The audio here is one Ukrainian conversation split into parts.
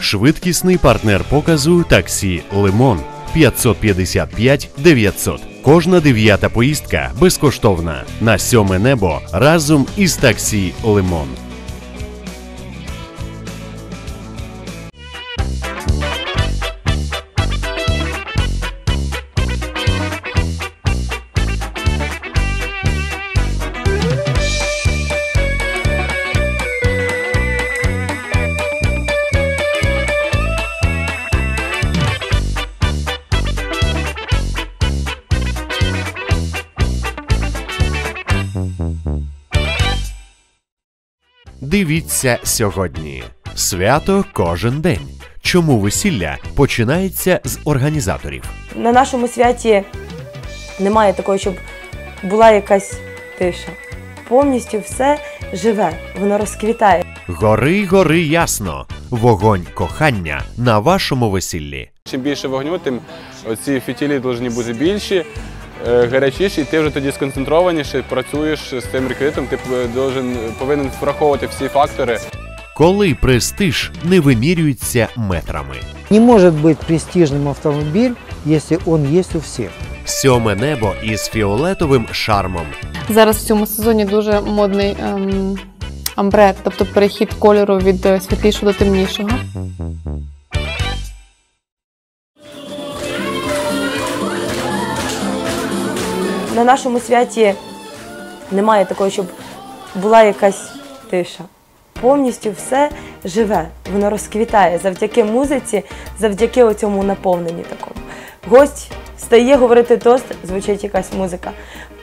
Швидкісний партнер показу таксі Лимон 555 900. Кожна дев'ята поїздка безкоштовна на сьоме небо разом із таксі Лимон. Дивіться сьогодні. Свято кожен день. Чому весілля починається з організаторів? На нашому святі немає такого, щоб була якась тиша. Повністю все живе, воно розквітає. Гори, гори ясно. Вогонь кохання на вашому весіллі. Чим більше вогню, тим оці фітілі повинні бути більші, е, гарячіші, і ти вже тоді сконцентрованіше працюєш з цим реквізитом, ти должен, повинен враховувати всі фактори. Коли престиж не вимірюється метрами. Не может быть престижным автомобиль, если он есть у всех. Сьоме небо із фіолетовим шармом. Зараз в цьому сезоні дуже модний ем, амбре, тобто перехід кольору від е, світлішого до темнішого. На нашому святі немає такого, щоб була якась тиша. Повністю все живе, воно розквітає завдяки музиці, завдяки цьому наповненні такому. Гость стає говорити тост, звучить якась музика.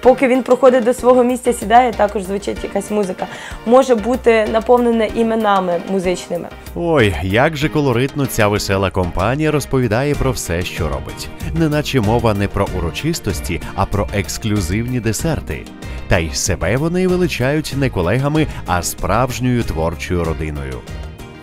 Поки він проходить до свого місця, сідає, також звучить якась музика. Може бути наповнене іменами музичними. Ой, як же колоритно ця весела компанія розповідає про все, що робить. Неначе мова не про урочистості, а про ексклюзивні десерти. Та й себе вони величають не колегами, а справжньою творчою родиною.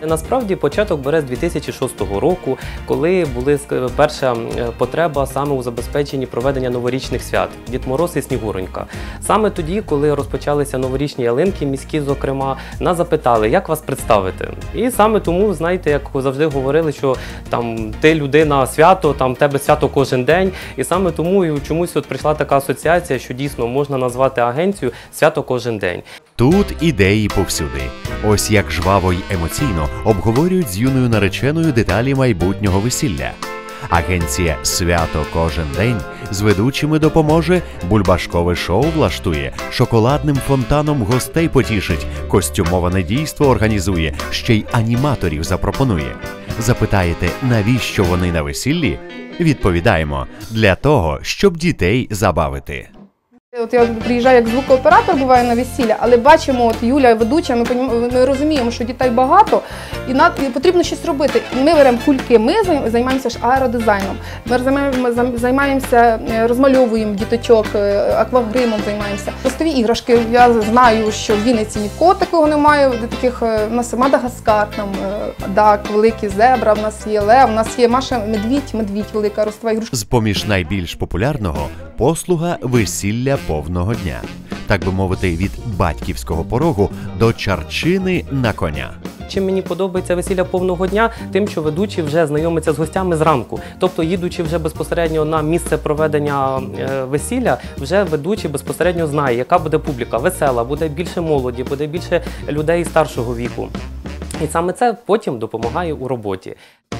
Насправді початок бере з 2006 року, коли були перша е, потреба саме у забезпеченні проведення новорічних свят Дід Мороз і Снігуронька. Саме тоді, коли розпочалися новорічні ялинки, міські, зокрема, нас запитали, як вас представити. І саме тому, знаєте, як завжди говорили, що там ти людина свято, там тебе свято кожен день. І саме тому і чомусь от прийшла така асоціація, що дійсно можна назвати агенцію свято кожен день. Тут ідеї повсюди. Ось як жваво й емоційно обговорюють з юною нареченою деталі майбутнього весілля. Агенція Свято кожен день з ведучими допоможе, бульбашкове шоу влаштує, шоколадним фонтаном гостей потішить, костюмоване дійство організує, ще й аніматорів запропонує. Запитаєте, навіщо вони на весіллі? Відповідаємо для того, щоб дітей забавити. От я приїжджаю як звукооператор, буває на весілля, але бачимо, от Юля ведуча, ми, ми розуміємо, що дітей багато, і, на, і потрібно щось робити. Ми беремо кульки, ми займаємося ж аеродизайном. Ми займаємо- займаємося, е, розмальовуємо діточок, е, аквагримом займаємося. Ростові іграшки. Я знаю, що в Вінниці нікого такого немає. Таких е, у нас Мадагаскар, там е, дак, великий зебра, в нас є лев, у нас є Маша Медвідь, медвідь, велика ростова іграшка. З поміж найбільш популярного послуга весілля повного дня, так би мовити, від батьківського порогу до чарчини на коня. Чим мені подобається весілля повного дня, тим, що ведучий вже знайомиться з гостями зранку. Тобто, їдучи вже безпосередньо на місце проведення е, весілля, вже ведучий безпосередньо знає, яка буде публіка. Весела, буде більше молоді, буде більше людей старшого віку. І саме це потім допомагає у роботі.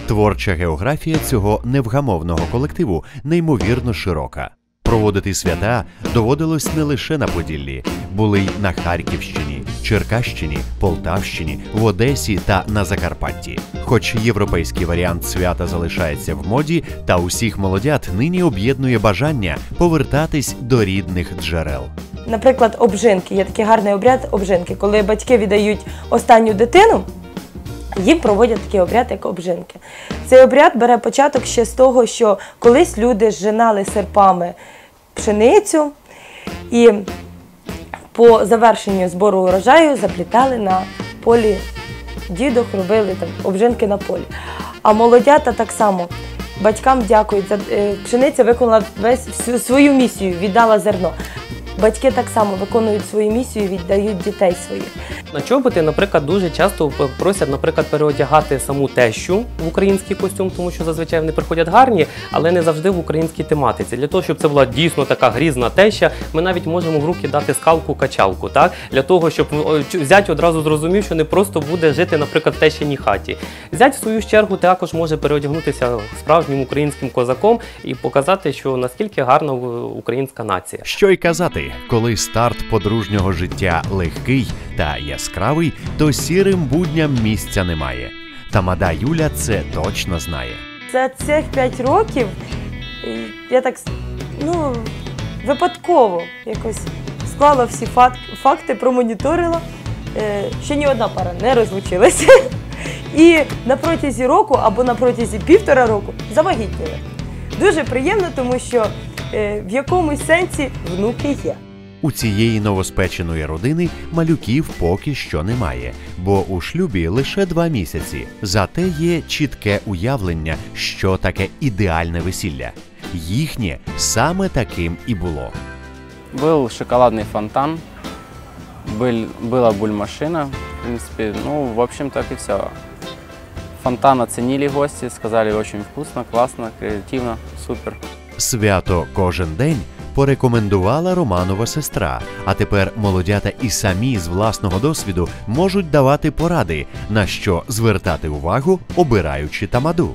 Творча географія цього невгамовного колективу неймовірно широка. Проводити свята доводилось не лише на Поділлі, були й на Харківщині, Черкащині, Полтавщині, в Одесі та на Закарпатті. Хоч європейський варіант свята залишається в моді, та усіх молодят нині об'єднує бажання повертатись до рідних джерел. Наприклад, обжинки. Є такий гарний обряд обжинки, коли батьки віддають останню дитину. Їм проводять такий обряд, як обжинки. Цей обряд бере початок ще з того, що колись люди зжинали серпами пшеницю і по завершенню збору урожаю заплітали на полі дідок, робили там обжинки на полі. А молодята так само батькам дякують за е, пшениця виконала весь всю свою місію, віддала зерно. Батьки так само виконують свою місію, віддають дітей своїх. На чоботи, наприклад, дуже часто просять, наприклад, переодягати саму тещу в український костюм, тому що зазвичай вони приходять гарні, але не завжди в українській тематиці. Для того, щоб це була дійсно така грізна теща, ми навіть можемо в руки дати скалку-качалку, так? Для того, щоб зять одразу зрозумів, що не просто буде жити, наприклад, в тещиній хаті. Зять, в свою чергу, також може переодягнутися справжнім українським козаком і показати, що наскільки гарна українська нація. Що й казати, коли старт подружнього життя легкий та яскравий, то сірим будням місця немає. Тамада Юля це точно знає. За цих 5 років е, я так ну, випадково якось склала всі факти, промоніторила. Е, Ще ні одна пара не розлучилася. І на протязі року або на протязі півтора року завагітніли. Дуже приємно, тому що е, в якомусь сенсі внуки є У цієї новоспеченої родини малюків поки що немає, бо у шлюбі лише два місяці. Зате є чітке уявлення, що таке ідеальне весілля. Їхнє саме таким і було. Был шоколадный фонтан, был, была бульмашина, в принципе, ну, в общем, так и все. Фонтан оценили гости, сказали очень вкусно, классно, креативно, супер. Свято кожен день порекомендувала Романова сестра. А тепер молодята і самі з власного досвіду можуть давати поради, на що звертати увагу, обираючи тамаду.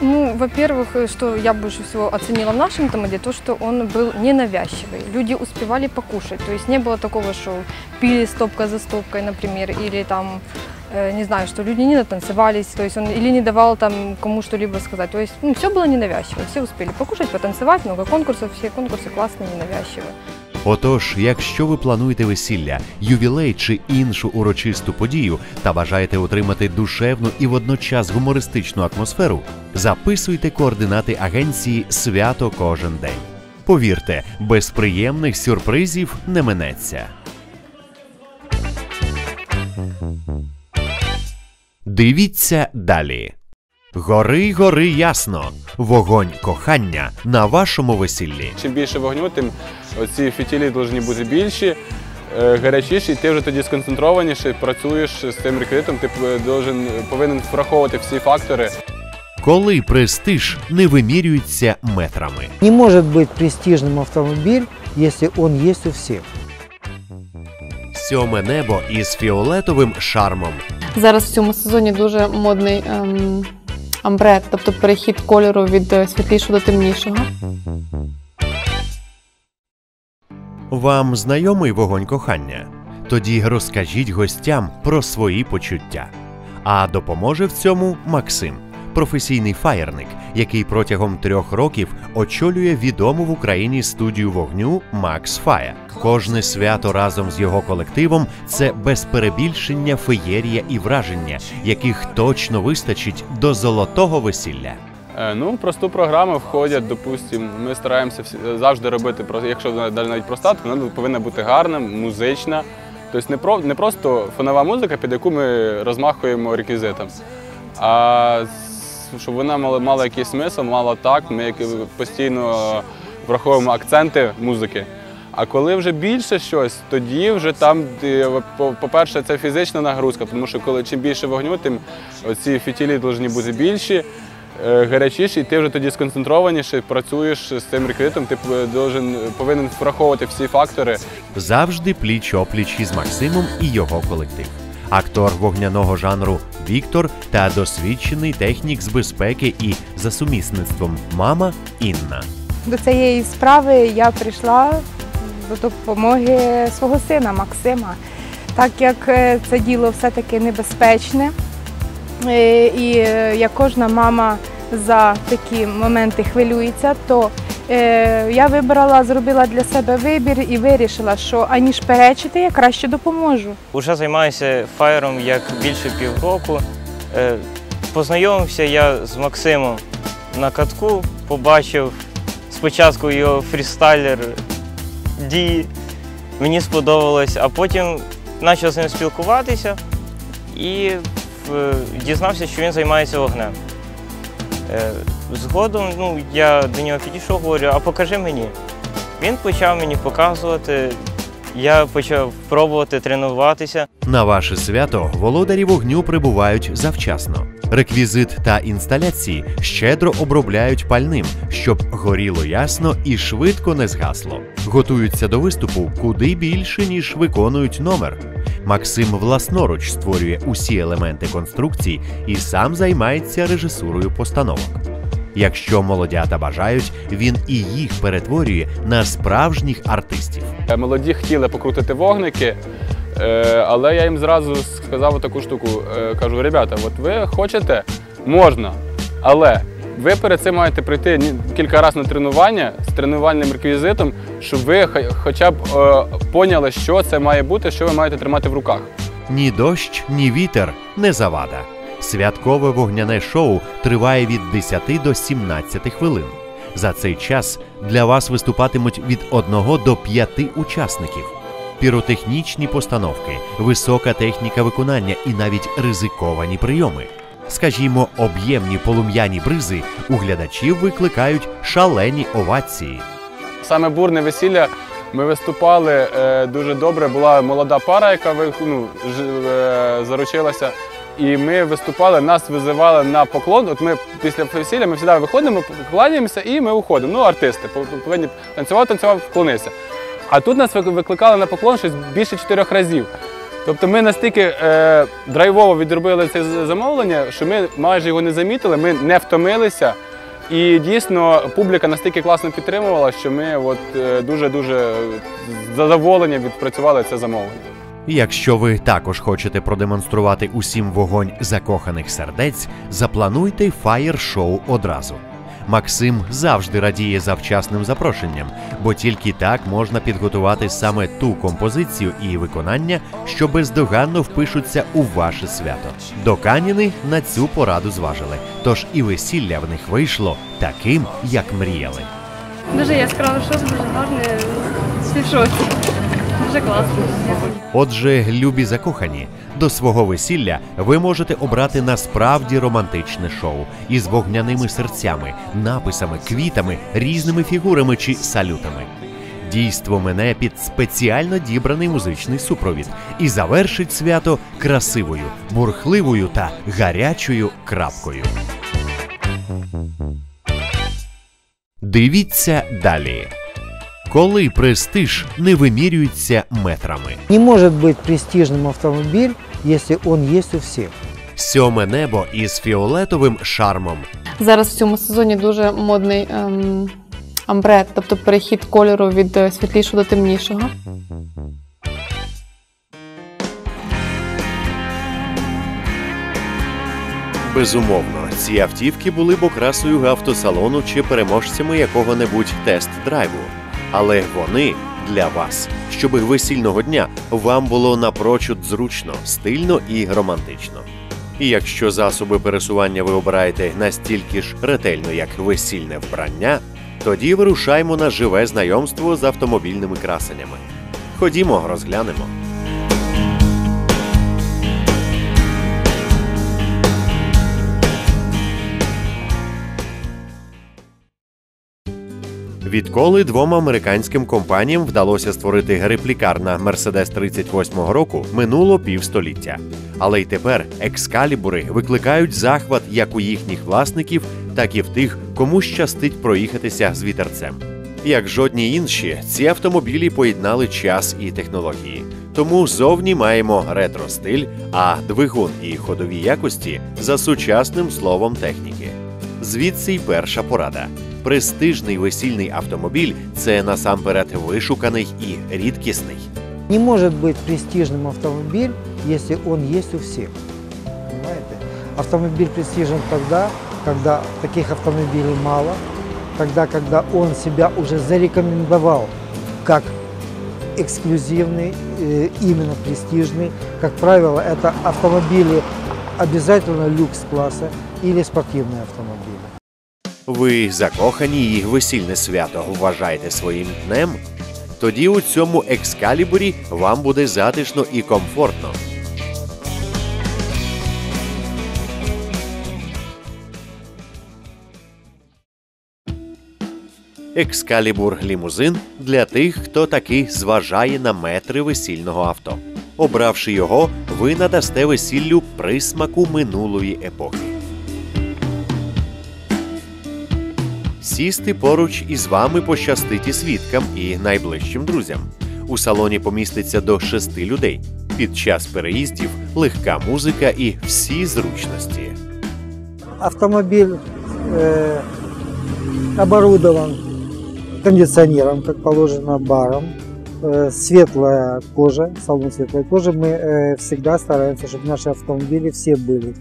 Ну, во-первых, э, что я больше всего оценила в нашем тамаде, то, что он был ненавязчивый. Люди успевали покушать. То есть не было такого, что пили стопка за стопкой, например, или там, э, не знаю, что люди не натанцевались, то есть он или не давал там кому что-либо сказать. То есть ну, все было ненавязчиво. Все успели покушать, потанцевать, много конкурсов, все конкурсы классные, ненавязчивые. Отож, якщо ви плануєте весілля, ювілей чи іншу урочисту подію та бажаєте отримати душевну і водночас гумористичну атмосферу, записуйте координати агенції Свято кожен день. Повірте, без приємних сюрпризів не минеться. Дивіться далі. Гори, гори ясно. Вогонь кохання на вашому весіллі. Чим більше вогню, тим ці фітілі повинні бути більші, е, гарячіші, і ти вже тоді сконцентрованіше працюєш з цим реквізитом, ти должен- повинен враховувати всі фактори. Коли престиж не вимірюється метрами. Не может быть престижным автомобиль, если он есть у всех. Сьоме небо із фіолетовим шармом. Зараз в цьому сезоні дуже модний ем, амбре, тобто перехід кольору від е, світлішого до темнішого. Вам знайомий вогонь кохання? Тоді розкажіть гостям про свої почуття. А допоможе в цьому Максим, професійний фаєрник, який протягом трьох років очолює відому в Україні студію вогню Макс Фая. Кожне свято разом з його колективом це без перебільшення феєрія і враження, яких точно вистачить до золотого весілля. Е, Ну, в просту програму входять, допустимо, ми стараємося всі- завжди робити, якщо навіть проста, то вона повинна бути гарна, музична. Тобто не, про, не просто фонова музика, під яку ми розмахуємо реквізитом, а щоб вона мала, мала якийсь смисл, мала такт, ми постійно враховуємо акценти музики. А коли вже більше щось, тоді вже там, по- по-перше, це фізична нагрузка, тому що коли чим більше вогню, тим ці фітілі повинні бути більші, е, гарячіші, і ти вже тоді сконцентрованіше працюєш з цим реквізитом, ти е, повинен враховувати всі фактори. завжди пліч опліч із Максимом і його колектив. Актор вогняного жанру Віктор та досвідчений технік з безпеки і за сумісництвом мама Інна. До цієї справи я прийшла до допомоги свого сина Максима, так як е, це діло все-таки небезпечне. е, І е, як кожна мама за такі моменти хвилюється, то я вибрала, зробила для себе вибір і вирішила, що аніж перечити, я краще допоможу. Уже займаюся фаєром як більше півроку. Е, Познайомився я з Максимом на катку, побачив спочатку його фрістайлер дії, мені сподобалось, а потім почав з ним спілкуватися і е, дізнався, що він займається вогнем. Згодом ну, я до нього підійшов, говорю, а покажи мені. Він почав мені показувати, я почав пробувати тренуватися. На ваше свято володарі вогню прибувають завчасно. Реквізит та інсталяції щедро обробляють пальним, щоб горіло ясно і швидко не згасло. Готуються до виступу куди більше, ніж виконують номер. Максим власноруч створює усі елементи конструкцій і сам займається режисурою постановок. Якщо молодята бажають, він і їх перетворює на справжніх артистів. Е, Молоді хотіли покрутити вогники, е, але я їм зразу сказав таку штуку. е, Кажу, ребята, от ви хочете, можна, але ви перед цим маєте прийти кілька разів на тренування з тренувальним реквізитом, щоб ви хо- хоча б поняли, що це має бути, що ви маєте тримати в руках. Ні дощ, ні вітер не завада. Святкове вогняне шоу триває від 10 до 17 хвилин. За цей час для вас виступатимуть від 1 до 5 учасників. Піротехнічні постановки, висока техніка виконання і навіть ризиковані прийоми. Скажімо, об'ємні полум'яні бризи у глядачів викликають шалені овації. Саме бурне весілля ми виступали е, дуже добре. Була молода пара, яка ну, ж- е, заручилася. І ми виступали, нас визивали на поклон. От ми після весілля ми завжди виходимо, кланяємося і ми уходимо. Ну, артисти повинні танцювати, танцювати, вклонися. А тут нас викликали на поклон щось більше чотирьох разів. Тобто ми настільки е, драйвово відробили це замовлення, що ми майже його не замітили, ми не втомилися. І дійсно публіка настільки класно підтримувала, що ми е, дуже-дуже задоволені відпрацювали це замовлення. Якщо ви також хочете продемонструвати усім вогонь закоханих сердець, заплануйте фаєр-шоу одразу. Максим завжди радіє завчасним запрошенням, бо тільки так можна підготувати саме ту композицію і виконання, що бездоганно впишуться у ваше свято. Доканіни на цю пораду зважили, тож і весілля в них вийшло таким, як мріяли. Дуже яскраве шоу, дуже гарне, шоці. Дуже класно. Отже, любі закохані, до свого весілля ви можете обрати насправді романтичне шоу із вогняними серцями, написами, квітами, різними фігурами чи салютами. Дійство мене під спеціально дібраний музичний супровід і завершить свято красивою, бурхливою та гарячою крапкою. Дивіться далі. Коли престиж не вимірюється метрами. Не может быть престижным автомобиль, если он есть у всех. Сьоме небо із фіолетовим шармом. Зараз в цьому сезоні дуже модний ем, амбре, тобто перехід кольору від е, світлішого до темнішого. Безумовно, ці автівки були б окрасою автосалону чи переможцями якого-небудь тест-драйву. Але вони для вас, щоби весільного дня вам було напрочуд зручно, стильно і романтично. І якщо засоби пересування ви обираєте настільки ж ретельно, як весільне вбрання, тоді вирушаймо на живе знайомство з автомобільними красеннями. Ходімо, розглянемо. Відколи двом американським компаніям вдалося створити реплікар на Mercedes 38-го року, минуло півстоліття. Але й тепер екскалібури викликають захват як у їхніх власників, так і в тих, кому щастить проїхатися з вітерцем. Як жодні інші, ці автомобілі поєднали час і технології. Тому зовні маємо ретро-стиль, а двигун і ходові якості за сучасним словом техніки. Звідси й перша порада. Престижний весільний автомобіль це насамперед вишуканий і рідкісний. Не может быть престижным автомобиль, если он есть у всех. Понимаете? Автомобиль престижен тогда, когда таких автомобилей мало, тогда, когда он себя уже зарекомендовал как эксклюзивный, э, именно престижный. Как правило, это автомобили обязательно люкс-класса или спортивные автомобили. Ви закохані і весільне свято вважаєте своїм днем? Тоді у цьому екскалібурі вам буде затишно і комфортно. Екскалібур лімузин для тих, хто таки зважає на метри весільного авто. Обравши його, ви надасте весіллю присмаку минулої епохи. Сісти поруч із вами пощастить і свідкам і найближчим друзям. У салоні поміститься до шести людей. Під час переїздів легка музика і всі зручності. Автомобиль э, оборудован кондиционером, как положено, баром. Э, светлая кожа, салон светлой кожи. Мы э, всегда стараемся, чтобы наши автомобили все были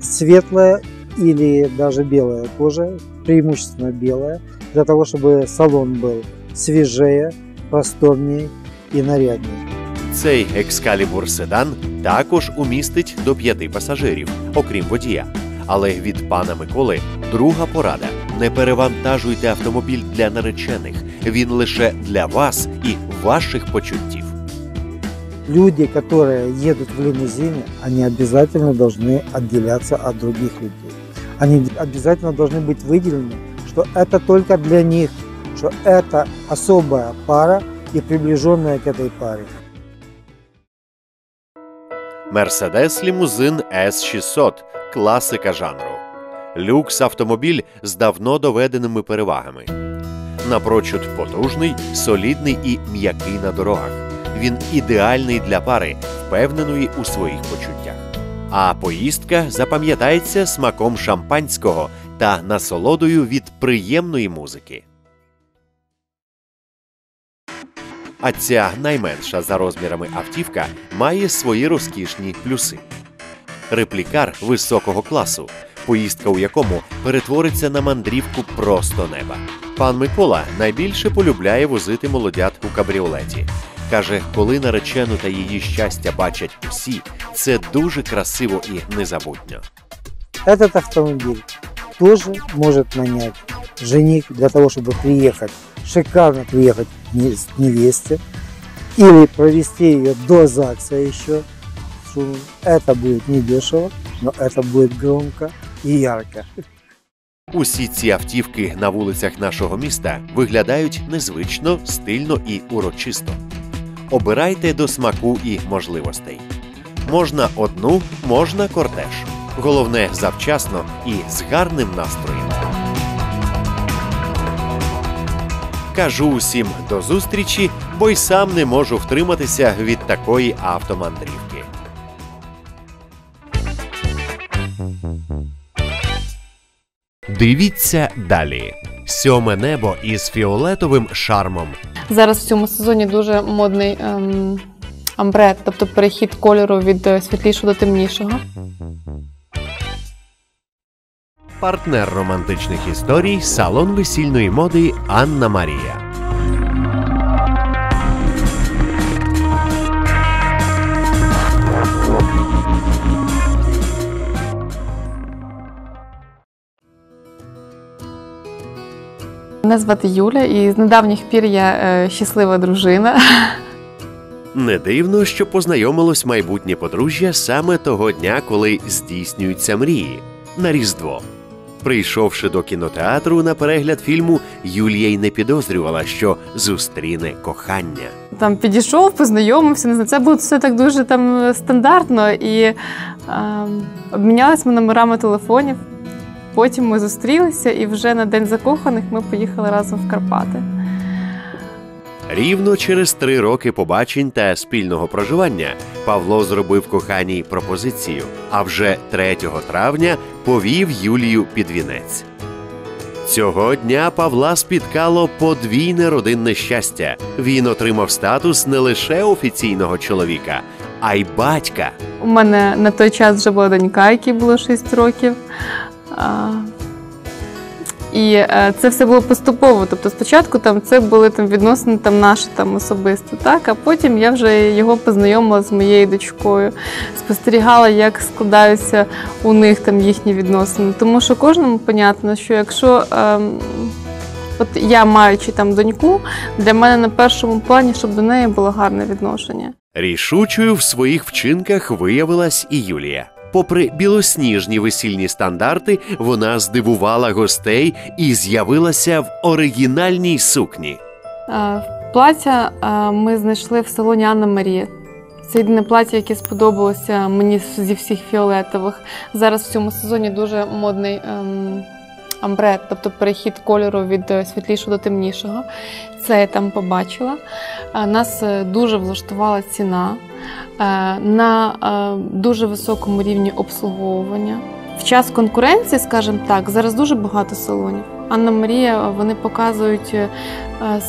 светлая или даже белая кожа, преимущественно белая, для того, чтобы салон был свежее, просторнее и наряднее. Цей екскалібур седан також умістить до п'яти пасажирів, окрім водія. Але від пана Миколи друга порада: не перевантажуйте автомобіль для наречених. Він лише для вас і ваших почуттів. Люди, которые едут в лимузине, они обязательно должны отделяться от других людей. Они обязательно должны быть выделены, что это только для них, что это особая пара и приближенная к этой паре. Мерседес лімузин S600 класика жанру. Люкс автомобіль з давно доведеними перевагами. Напрочуд потужний, солідний і м'який на дорогах. Він ідеальний для пари, впевненої у своїх почуттях. А поїздка запам'ятається смаком шампанського та насолодою від приємної музики. А ця найменша за розмірами автівка має свої розкішні плюси. Реплікар високого класу, поїздка у якому перетвориться на мандрівку просто неба. Пан Микола найбільше полюбляє возити молодят у кабріолеті. Каже, коли наречену та її щастя бачать усі, це дуже красиво і незабутньо. Этот автомобиль тоже может нанять жених для того, чтобы приехать, шикарно приехать не- к невесте или провести ее до ЗАГСа еще. Что Это будет недешево, но это будет громко и ярко. Усі ці автівки на вулицях нашого міста виглядають незвично, стильно і урочисто. Обирайте до смаку і можливостей. Можна одну, можна кортеж. Головне завчасно і з гарним настроєм. Кажу усім до зустрічі, бо й сам не можу втриматися від такої автомандрівки. Дивіться далі. Сьоме небо із фіолетовим шармом. Зараз в цьому сезоні дуже модний ем, амбре, тобто перехід кольору від е, світлішого до темнішого. Партнер романтичних історій салон весільної моди Анна Марія. Мене звати Юля, і з недавніх пір я е, щаслива дружина. Не дивно, що познайомилось майбутнє подружжя саме того дня, коли здійснюються мрії на Різдво. Прийшовши до кінотеатру на перегляд фільму, Юлія й не підозрювала, що зустріне кохання. Там підійшов, познайомився. Не знаю, це було все так дуже там стандартно і е, обмінялися ми номерами телефонів. Потім ми зустрілися, і вже на день закоханих ми поїхали разом в Карпати. Рівно через три роки побачень та спільного проживання Павло зробив коханій пропозицію, а вже 3 травня повів Юлію під вінець. Цього дня Павла спіткало подвійне родинне щастя. Він отримав статус не лише офіційного чоловіка, а й батька. У мене на той час вже була донька, якій було 6 років. І е, це все було поступово. Тобто спочатку там це були там відносини там наші там особисто, так, а потім я вже його познайомила з моєю дочкою, спостерігала, як складаються у них там їхні відносини. Тому що кожному понятно, що якщо ем, от я маючи там доньку, для мене на першому плані, щоб до неї було гарне відношення. Рішучою в своїх вчинках виявилась і Юлія. Попри білосніжні весільні стандарти, вона здивувала гостей і з'явилася в оригінальній сукні. Плаття ми знайшли в салоні Анна Марія. Це єдине плаття, яке сподобалося мені зі всіх фіолетових. Зараз в цьому сезоні дуже модний ем, амбре, тобто перехід кольору від е, світлішого до темнішого. Це я там побачила. Нас е, дуже влаштувала ціна на е, дуже високому рівні обслуговування. В час конкуренції, скажімо так, зараз дуже багато салонів. Анна Марія вони показують е,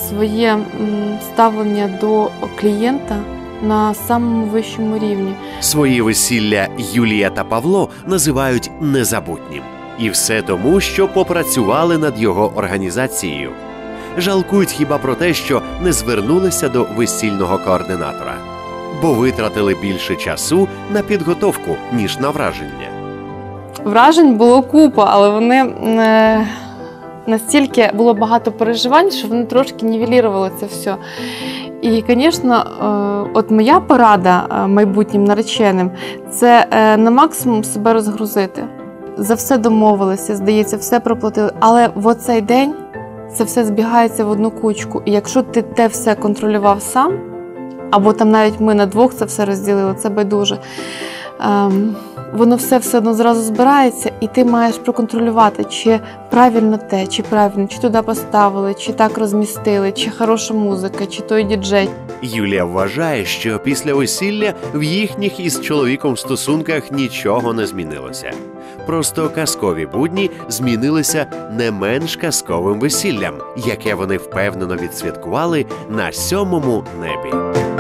своє ставлення до клієнта на самому вищому рівні. Свої весілля Юлія та Павло називають незабутнім. І все тому, що попрацювали над його організацією. Жалкують хіба про те, що не звернулися до весільного координатора, бо витратили більше часу на підготовку, ніж на враження. Вражень було купа, але вони е, настільки було багато переживань, що вони трошки нівелірували це все. І, звісно, е, от моя порада е, майбутнім нареченим це е, на максимум себе розгрузити. За все домовилися, здається, все проплатили. Але в оцей день це все збігається в одну кучку. І якщо ти те все контролював сам, або там навіть ми на двох це все розділили, це байдуже. Ем, воно все все одно зразу збирається, і ти маєш проконтролювати, чи правильно те, чи правильно, чи туди поставили, чи так розмістили, чи хороша музика, чи той діджей. Юлія вважає, що після весілля в їхніх із чоловіком стосунках нічого не змінилося. Просто казкові будні змінилися не менш казковим весіллям, яке вони впевнено відсвяткували на сьомому небі.